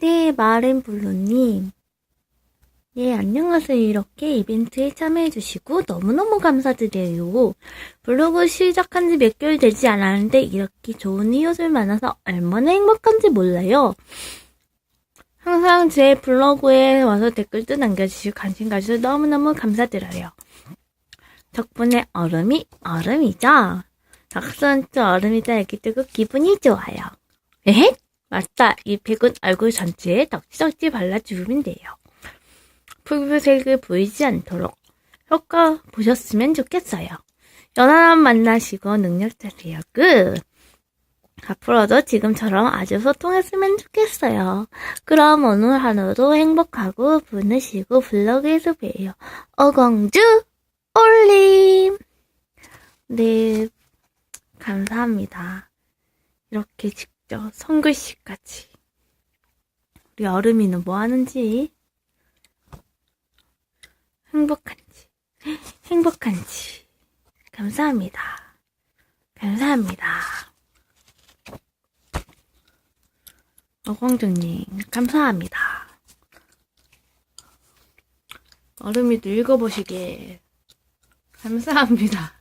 네, 마렌블루님. 예, 안녕하세요. 이렇게 이벤트에 참여해주시고 너무너무 감사드려요. 블로그 시작한 지 몇 개월 되지 않았는데 이렇게 좋은 이웃을 만나서 얼마나 행복한지 몰라요. 항상 제 블로그에 와서 댓글도 남겨주시고 관심 가주셔서 너무너무 감사드려요. 덕분에 얼음이 얼음이죠. 덕선도 얼음이다 이렇게 뜨고 기분이 좋아요. 에헷? 맞다. 이 팩은 얼굴 전체에 덕지덕지 발라주면 돼요. 붉은색을 보이지 않도록 효과 보셨으면 좋겠어요. 연하남 만나시고 능력자세요. 끝! 앞으로도 지금처럼 아주 소통했으면 좋겠어요. 그럼 오늘 하루도 행복하고 보내시고 블로그에서 봬요. 어공주 올림! 네, 감사합니다. 이렇게 직 접 손글씨까지. 우리 얼음이는 뭐 하는지, 행복한지, 행복한지. 감사합니다. 감사합니다. 어광정님, 감사합니다. 얼음이도 읽어보시게. 감사합니다.